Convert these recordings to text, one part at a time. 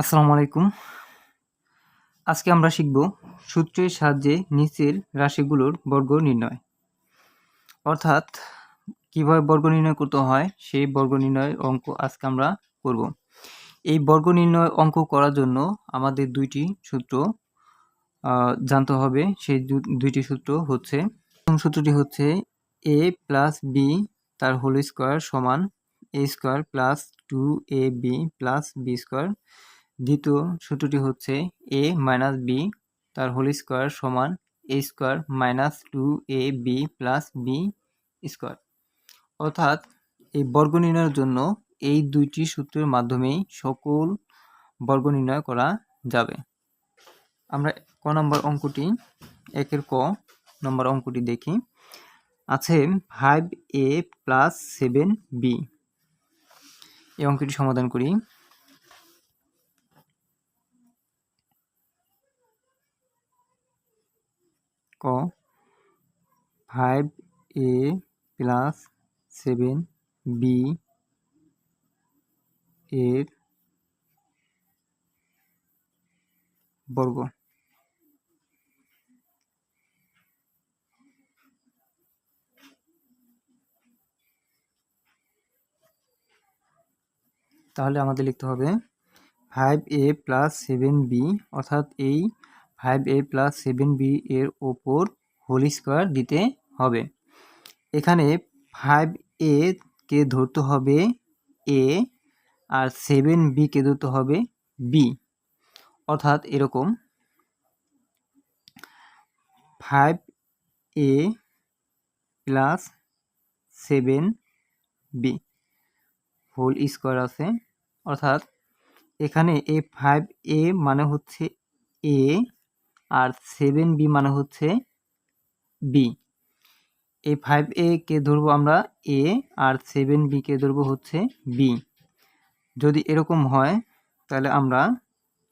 আসসালামু আলাইকুম। আজকে আমরা শিখব সূত্রের সাহায্যে নিচের রাশিগুলোর বর্গ নির্ণয়। অর্থাৎ কীভাবে বর্গ নির্ণয় করতে হয়, সেই বর্গ নির্ণয়ের অঙ্ক আজকে আমরা করব। এই বর্গ নির্ণয় অঙ্ক করার জন্য আমাদের দুইটি সূত্র জানতে হবে। সেই দুইটি সূত্র হচ্ছে, প্রথম সূত্রটি হচ্ছে এ প্লাস বি তার হোল স্কোয়ার সমান A square plus two A B plus B square দ্বিতীয় সূত্রটি হচ্ছে এ মাইনাস বি তার হোল স্কোয়ার সমান A square minus two A B plus B square অর্থাৎ এই বর্গ নির্ণয়ের জন্য এই দুইটি সূত্রের মাধ্যমেই সকল বর্গ নির্ণয় করা যাবে। আমরা ক নম্বর অঙ্কটি, একের ক নম্বর অঙ্কটি দেখি। আছে five A plus seven B এই অঙ্কটি সমাধান করি। ক five A plus seven B এর বর্গ। তাহলে আমাদের লিখতে হবে five A plus seven B অর্থাৎ এই five A plus seven B এর ওপর হোল স্কোয়ার দিতে হবে। এখানে ফাইভ এ কে ধরতে হবে এ আর সেভেন বি কে ধরতে হবে বি। অর্থাৎ এরকম five A plus seven B whole square আছে। অর্থাৎ এখানে এ ফাইভ এ মানে হচ্ছে এ আর সেভেন বি মানে হচ্ছে বি এই ফাইভ এ কে ধরবো আমরা এ আর সেভেন বি কে ধরবো হচ্ছে বি যদি এরকম হয়, তাহলে আমরা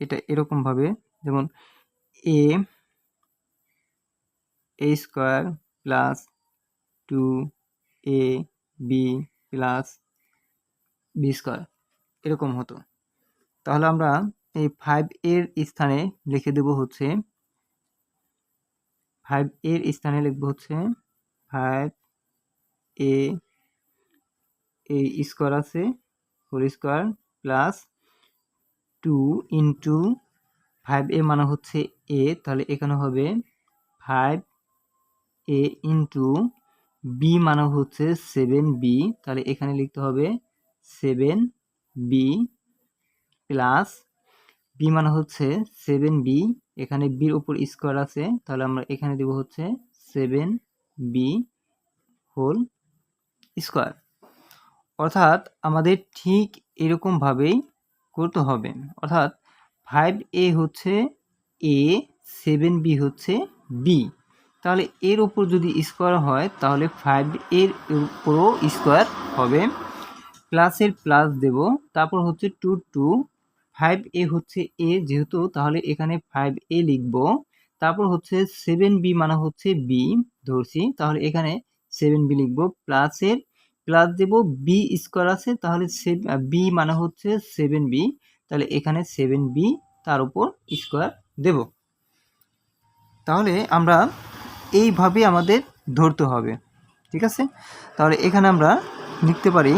এটা এরকমভাবে যেমন A A square plus two A B plus B square এরকম হতো। তাহলে আমরা এই ফাইভ এর স্থানে লিখে দেব হচ্ছে ফাইভ এর স্থানে লিখব হচ্ছে ফাইভ এ এই স্কোয়ার আছে whole square plus two into five a মানে হচ্ছে এ তাহলে এখানে হবে ফাইভ এ ইন্টু বি মানে হচ্ছে সেভেন বি তাহলে এখানে লিখতে হবে সেভেন বি প্লাস বি মানে হচ্ছে সেভেন বি এখানে বির উপর স্কোয়ার আছে, তাহলে আমরা এখানে দেব হচ্ছে সেভেন বি হোল স্কোয়ার অর্থাৎ আমাদের ঠিক এরকমভাবেই করতে হবে। অর্থাৎ ফাইভ এ হচ্ছে এ সেভেন বি হচ্ছে বি তাহলে এর ওপর যদি স্কোয়ার হয়, তাহলে ফাইভ এর উপরও স্কোয়ার হবে। প্লাসের প্লাস দেব, তারপর হচ্ছে টু টু ফাইভ এ হচ্ছে এ যেহেতু, তাহলে এখানে ফাইভ এ লিখব। তারপর হচ্ছে সেভেন বি মানে হচ্ছে বি ধরছি। তাহলে এখানে সেভেন বি লিখব। প্লাসের প্লাস দেব বি স্কোয়ার আছে, তাহলে বি মানে হচ্ছে সেভেন বি তাহলে এখানে সেভেন বি তার উপর স্কোয়ার দেব। তাহলে আমরা এইভাবে আমাদের ধরতে হবে, ঠিক আছে? তাহলে এখানে আমরা লিখতে পারি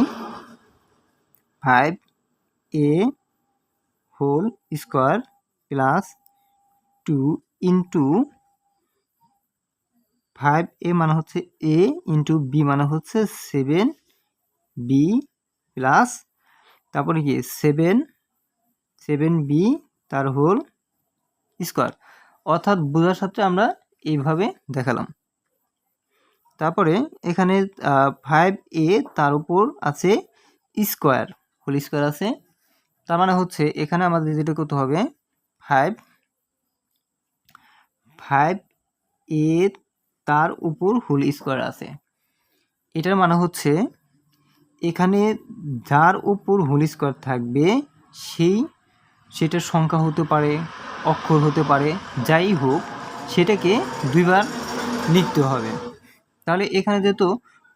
five a whole square plus two into five a মানে হচ্ছে এ ইন্টু বি মানে হচ্ছে সেভেন বি প্লাস তারপরে কি? সেভেন সেভেন বি তার হোল স্কোয়ার অর্থাৎ বোঝার সাথে আমরা এইভাবে দেখালাম। তারপরে এখানে ফাইভ এ তার উপর আছে স্কোয়ার হোল স্কোয়ার আছে। তার মানে হচ্ছে এখানে আমাদের যেটা করতে হবে ফাইভ ফাইভ এ তার উপর হোল স্কোয়ার আছে। এটার মানে হচ্ছে এখানে যার উপর হোল স্কোয়ার থাকবে, সেই সেটার সংখ্যা হতে পারে, অক্ষর হতে পারে, যাই হোক, সেটাকে দুইবার লিখতে হবে। তাহলে এখানে যেহেতু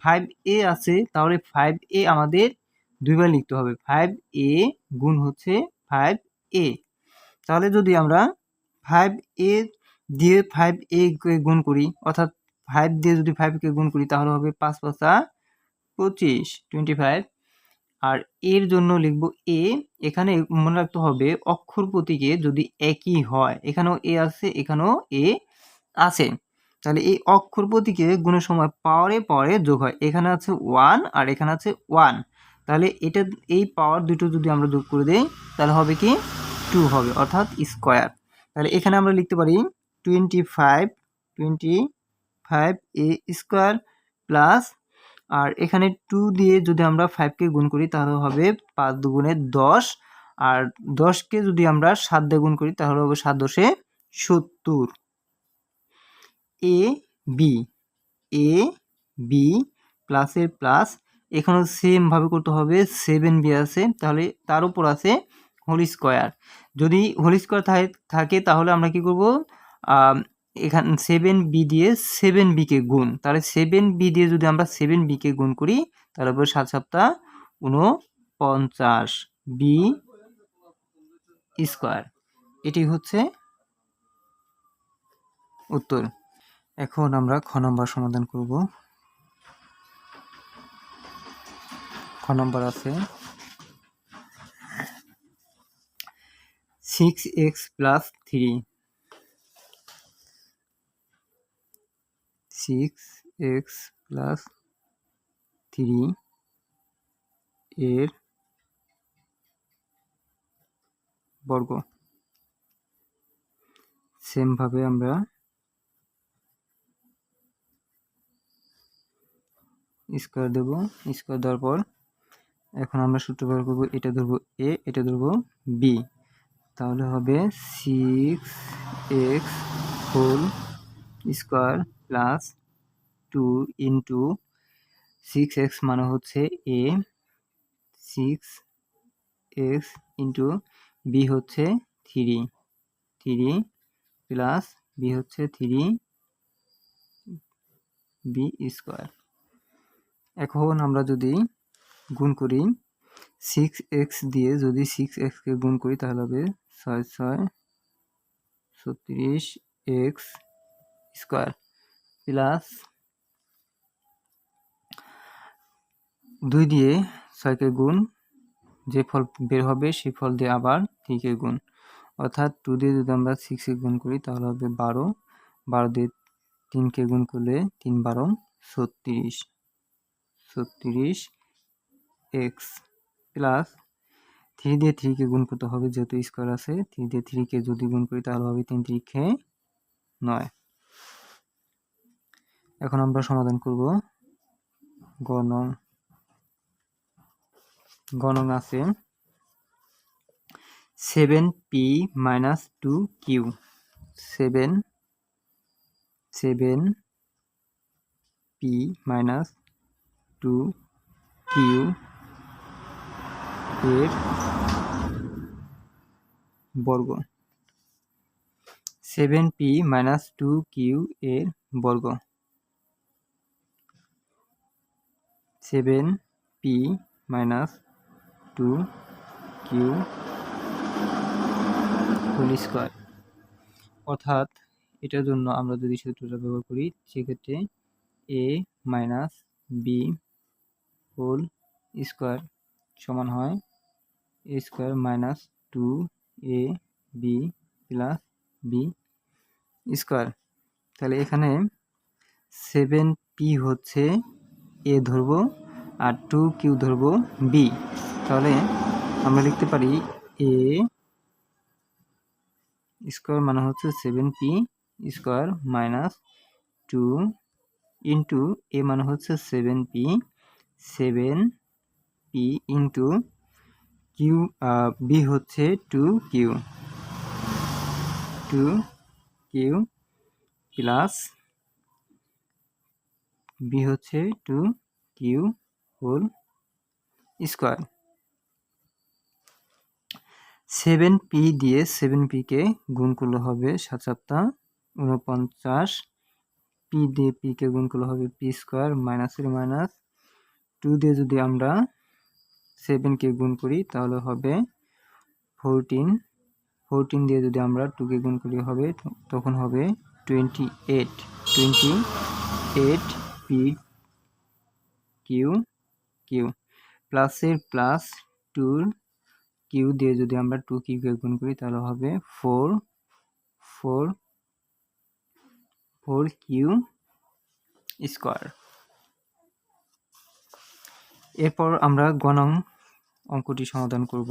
ফাইভ এ আছে, তাহলে ফাইভ এ আমাদের দুইবার লিখতে হবে ফাইভ এ গুণ হচ্ছে ফাইভ এ তাহলে যদি আমরা ফাইভ এ দিয়ে ফাইভ এ গুণ করি, অর্থাৎ ফাইভ দিয়ে যদি ফাইভকে গুণ করি, তাহলে হবে পাঁচ পাঁচা পঁচিশ টোয়েন্টি ফাইভ আর এর জন্য লিখব এ এখানে মনে রাখতে হবে অক্ষর প্রতীকে যদি একই হয়, এখানেও এ আছে, এখানেও এ আছে। তাহলে এই অক্ষর প্রতীকে গুণের সময় পাওয়ারে পাওয়ারে যোগ হয়। এখানে আছে ওয়ান আর এখানে আছে ওয়ান তাহলে এটা, এই পাওয়ার দুটো যদি আমরা যোগ করে দিই, তাহলে হবে কি? টু হবে, অর্থাৎ স্কোয়ার তাহলে এখানে আমরা লিখতে পারি twenty five twenty five a square plus আর এখানে টু দিয়ে যদি আমরা ফাইভকে গুণ করি, তাহলে হবে পাঁচ দুগুণে দশ, আর দশকে যদি আমরা সাত দিয়ে গুণ করি, তাহলে হবে সাত দশে সত্তর। এ বি এ বি প্লাসের প্লাস এখানেও সেমভাবে করতে হবে সেভেন বি আছে, তাহলে তার উপর আছে হোল স্কোয়ার যদি হোল স্কোয়ার থাকে তাহলে আমরা কি করব? এখান সেভেন বি দিয়ে সেভেন বিকে গুণ। তাহলে সেভেন বি দিয়ে যদি আমরা সেভেন বিকে গুণ করি, তার উপর সাত সপ্তাহ উনপঞ্চাশ বি স্কোয়ার এটি হচ্ছে উত্তর। এখন আমরা খ নম্বর সমাধান করব। নম্বর আছে। Six x plus three six x plus three এর বর্গ। সেমভাবে আমরা স্কোয়ার দেবো। স্কোয়ার দেওয়ার পর এখন আমরা সূত্র ব্যবহার করব, এটা ধরবো এ এটা ধরবো বি তাহলে হবে six x whole square plus two into six x মানে হচ্ছে a six x into b হচ্ছে থ্রি থ্রি প্লাস বি হচ্ছে থ্রি বি স্কোয়ার এখন আমরা যদি গুণ করি। সিক্স এক্স দিয়ে যদি সিক্স এক্সকে গুণ করি তাহলে হবে ছয় ছয় ছত্রিশ এক্স স্কোয়ার প্লাস দুই দিয়ে ছয়কে গুণ, যে ফল বের হবে সেই ফল দিয়ে আবার থ্রিকে গুণ। অর্থাৎ টু দিয়ে যদি আমরা সিক্সকে গুণ করি তাহলে হবে বারো। বারো দিয়ে তিনকে গুণ করলে তিন বারো, ছত্রিশ। ছত্রিশ এক্স প্লাস থ্রি দিয়ে থ্রিকে গুণ করতে হবে, যেহেতু স্কোয়ার আছে থ্রি দিয়ে থ্রিকে যদি গুণ করি তাহলে হবে তিন তিরিখে নয়। এখন আমরা সমাধান করব। গণং গণং আছে seven p minus two q seven seven p minus two q এর বর্গ। Seven p minus two q এর বর্গ। Seven p minus two q whole square অর্থাৎ এটার জন্য আমরা যদি সূত্রটা ব্যবহার করি, সেক্ষেত্রে a minus b whole square সমান হয় a square minus two a b plus b square তাহলে এখানে সেভেন পি হচ্ছে এ ধরবো আর টু কিউ ধরবো বি তাহলে আমরা লিখতে পারি এ স্কোয়ার মানে হচ্ছে seven p square minus two into a মানে হচ্ছে seven p seven p into q b হচ্ছে two q. Two q plus b হচ্ছে two q whole square. Seven p দিয়ে সেভেন পিকে গুণ করলে হবে সাত সপ্তাহ উনপঞ্চাশ পি দিয়ে পিকে গুণ করলে হবে পি স্কোয়ার মাইনাসের মাইনাস। টু দিয়ে যদি আমরা সেভেনকে গুণ করি, তাহলে হবে ফোরটিন ফোরটিন দিয়ে যদি আমরা টুকে গুণ করি, হবে তখন হবে twenty eight twenty eight p q q প্লাসের প্লাস টুর কিউ দিয়ে যদি আমরা টু কিউকে গুণ করি, তাহলে হবে four four four q square এরপর আমরা গণং অঙ্কটি সমাধান করব।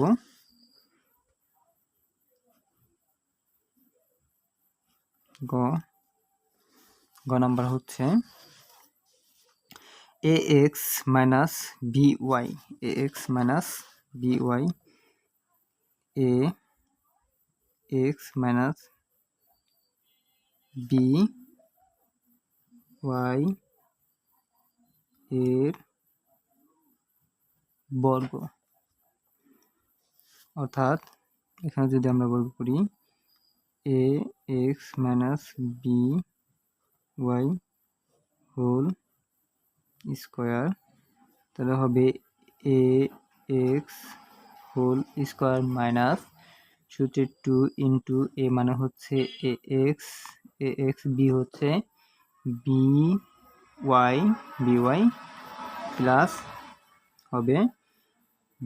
গ। গ নাম্বার হচ্ছে a x minus b y a x minus b y a x minus b y এর বর্গ। অর্থাৎ এখানে যদি আমরা বর্গ করি a x minus b y whole square তাহলে হবে a x whole square minus সূত্রে টু ইন্টু এ মানে হচ্ছে a x a x b হচ্ছে b y b y plus হবে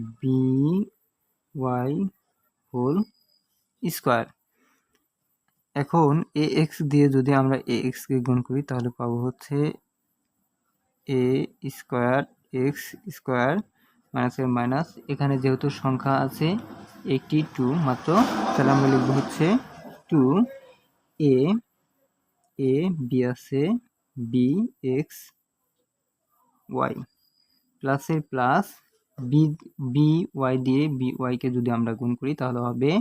বি ওয়াই হোল স্কোয়ার এখন এ এক্স দিয়ে যদি আমরা এ এক্সকে গুণ করি, তাহলে পাবো হচ্ছে এ স্কোয়ার এক্স স্কোয়ার মাইনাসের মাইনাস এখানে যেহেতু সংখ্যা আছে একটি টু মাত্র, তাহলে আমরা লিখব হচ্ছে টু এ এ বি আছে বি এক্স ওয়াই প্লাসের প্লাস বি বি ওয়াই দিয়ে বি ওয়াইকে যদি আমরা গুণ করি তাহলে হবে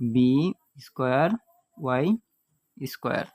বি স্কোয়ার ওয়াই স্কোয়ার